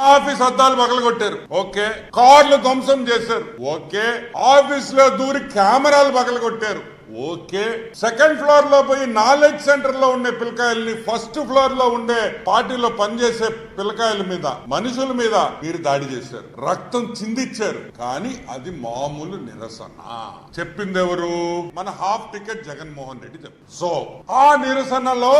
Office అద్దాలు పగలు కొట్టారు ఓకే. కార్లు ధ్వంసం చేశారు. ఓకే. ఆఫీస్లో దూరి కెమెరాలు పగలు కొట్టారు ఓకే. సెకండ్ ఫ్లోర్లో పోయి నాలెడ్జ్ సెంటర్లో ఉండే పిల్లకాయల్ని ఫస్ట్ ఫ్లోర్లో ఉండే పార్టీలో పనిచేసే పిల్లకాయల మీద మనుషుల మీద మీరు దాడి చేశారు. రక్తం చిందిచ్చారు. కానీ అది మామూలు నిరసన. చెప్పింది ఎవరు? మన హాఫ్ టికెట్ జగన్మోహన్ రెడ్డి చెప్పారు. సో ఆ నిరసనలో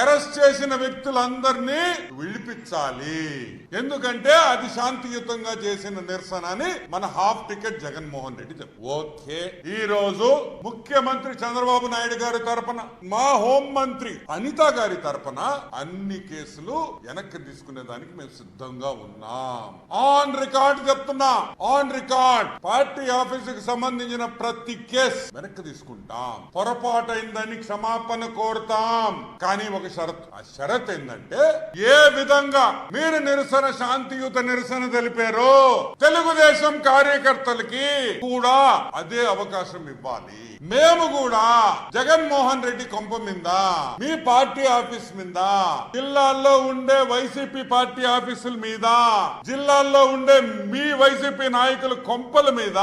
అరెస్ట్ చేసిన వ్యక్తులందరినీ విడిపించాలి. ఎందుకంటే అది శాంతియుతంగా చేసిన నిరసన అని మన హాఫ్ టికెట్ జగన్మోహన్ రెడ్డి చెప్పారు. ఓకే. ఈ రోజు ముఖ్యమంత్రి చంద్రబాబు నాయుడు గారి తరపున మా హోం మంత్రి అనిత గారి తరపున అన్ని కేసులు వెనక్కి తీసుకునే దానికి మేము సిద్ధంగా ఉన్నాం. ఆన్ రికార్డ్ చెప్తున్నా ఆన్ రికార్డ్. పార్టీ ఆఫీస్కి సంబంధించిన ప్రతి కేసు వెనక్కి తీసుకుంటాం. పొరపాటు అయిందని క్షమాపణ కోరుతాం. కానీ ఒక షరత్ ఆ షరత్ ఏంటంటే ఏ విధంగా మీరు నిరసన శాంతియుత నిరసన తెలిపారో తెలుగుదేశం కార్యకర్తలకి కూడా అదే అవకాశం ఇవ్వాలి. మేము కూడా జగన్మోహన్ రెడ్డి కొంప మీద మీ పార్టీ ఆఫీస్ మీద జిల్లాల్లో ఉండే వైసీపీ పార్టీ ఆఫీసుల మీద జిల్లాల్లో ఉండే మీ వైసీపీ నాయకుల కొంపల మీద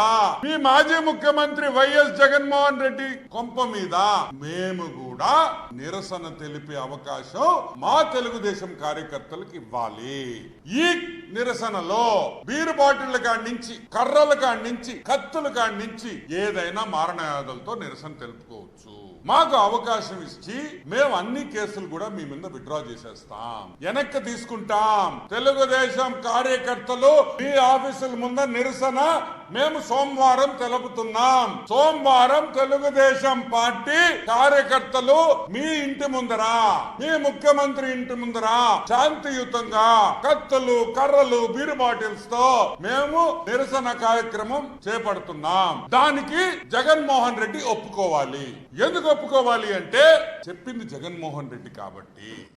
మీ మాజీ ముఖ్యమంత్రి వైఎస్ జగన్మోహన్ రెడ్డి కొంప మీద మేము కూడా నిరసన తెలిపే అవకాశం మా తెలుగుదేశం కార్యకర్తలకు ఇవ్వాలి. ఈ నిరసనలో బీరు బాటిళ్ళ కాడి నుంచి కర్రల కాడి నుంచి కత్తుల కాడి నుంచి ఏదైనా మారణాయాదులతో నిరసన తెలుపుకోవచ్చు. మాకు అవకాశం ఇచ్చి మేము అన్ని కేసులు కూడా మీ మీద విత్డ్రా చేసేస్తాం. వెనక్కి తీసుకుంటాం. తెలుగుదేశం కార్యకర్తలు మీ ఆఫీసుల ముందు నిరసన మేము సోమవారం తెలుపుతున్నాం. సోమవారం తెలుగుదేశం పార్టీ కార్యకర్తలు మీ ఇంటి ముందర మీ ముఖ్యమంత్రి ఇంటి ముందర శాంతియుతంగా కత్తులు కర్రలు బీరు బాటిల్స్తో మేము నిరసన కార్యక్రమం చేపడుతున్నాం. దానికి జగన్మోహన్ రెడ్డి ఒప్పుకోవాలి. ఎందుకు ఒప్పుకోవాలి అంటే చెప్పింది జగన్మోహన్ రెడ్డి కాబట్టి.